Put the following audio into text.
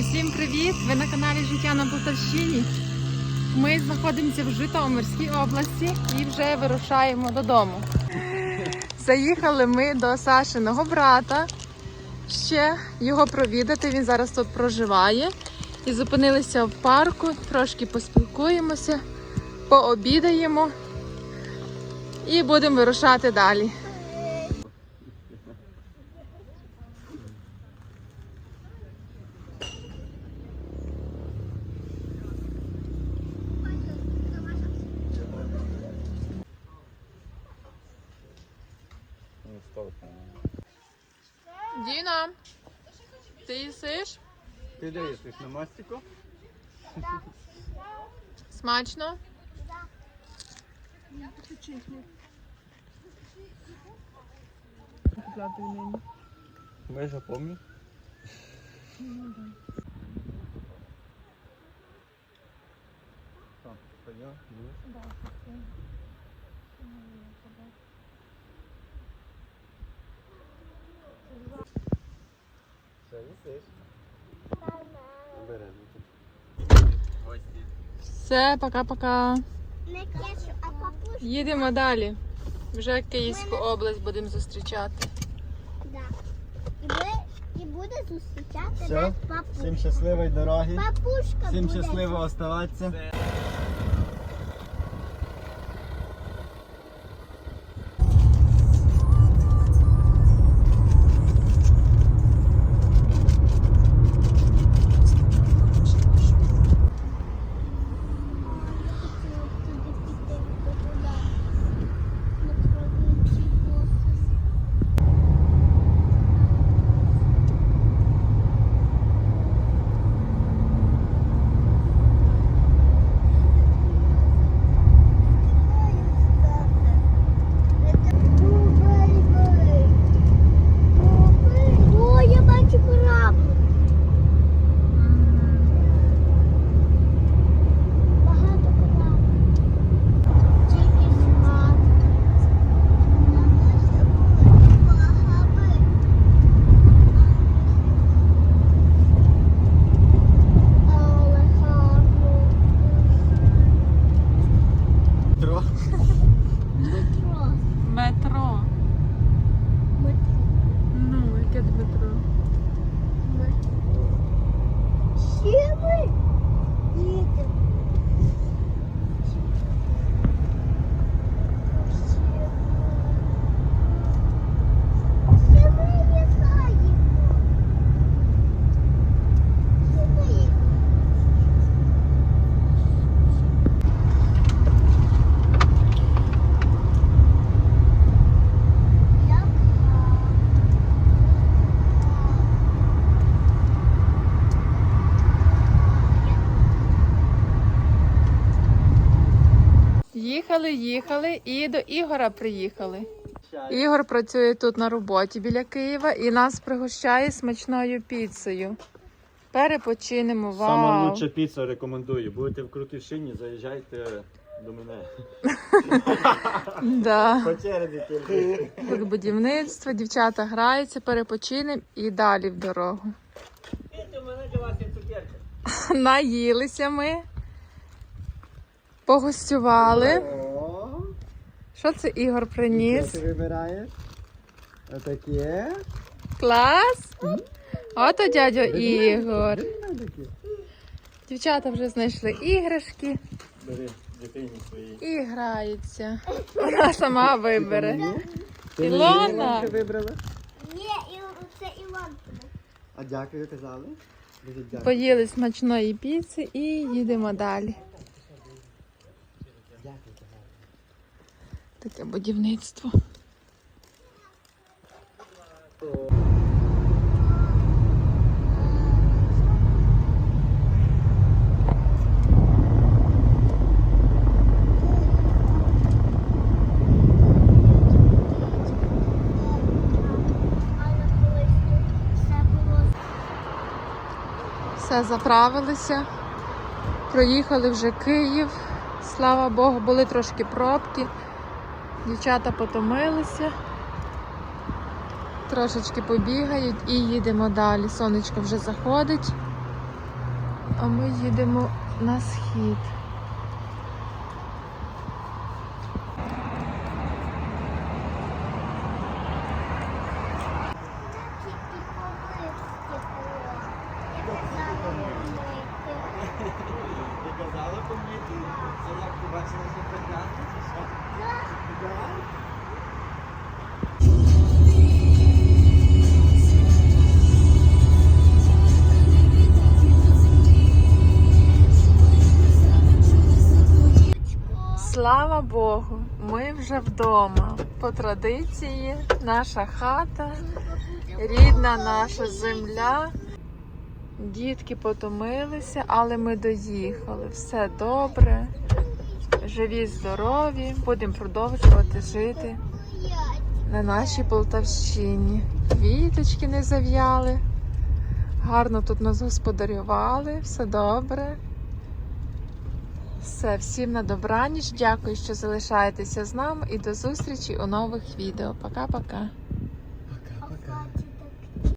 Усім привіт! Ви на каналі Життя на Полтавщині. Ми знаходимося в Житомирській області і вже вирушаємо додому. Заїхали ми до Сашиного брата ще його провідати. Він зараз тут проживає. І зупинилися в парку, трошки поспілкуємося, пообідаємо і будемо вирушати далі. Діна, ти їсиш? Ти де їсиш на мастику? Смачно? Я запомню. Так, стояв, ні. Все, пока-пока. Їдемо далі. Вже Київську область будемо зустрічати. І, буде зустрічати Все, нас папушка. Всім щасливої дороги. Папушка Всім буде. щасливо оставатися. Їхали, їхали і до Ігора приїхали. Ігор працює тут на роботі біля Києва і нас пригощає смачною піцею. Перепочинемо. Сама Вау! лучша піца рекомендую. Будете в Крутівщині, заїжджайте до мене. Да. Тільки. Тут будівництво, дівчата граються, перепочинемо і далі в дорогу. Наїлися ми, погостювали. О, Що це Ігор що приніс? ти вибираєш? Отаке. Клас! Ото дядьо Ігор. Дівчата вже знайшли іграшки Бери дитині своїй. і граються. Вона сама вибере. Ти Ілона. вибрала? Ні, це Іван. А дякую, казали. Дуже дякую. Поїли смачної піци і їдемо далі. Таке будівництво. Все заправилися. Проїхали вже Київ. Слава Богу, були трошки пробки. Дівчата потомилися. Трошечки побігають і їдемо далі. Сонечко вже заходить. А ми їдемо на схід. Тільки побивськи було. Я казала помити. Ти казала? Це як ти бачила, що прекрасно, чи що? Слава Богу, ми вже вдома. По традиції, наша хата, рідна наша земля. Дітки потомилися, але ми доїхали. Все добре. Живі, здорові. Будемо продовжувати жити на нашій Полтавщині. Квіточки не зав'яли. Гарно тут нас господарювали, все добре. Все, всім на добраніч. Дякую, що залишаєтеся з нами і до зустрічі у нових відео. Пока-пока.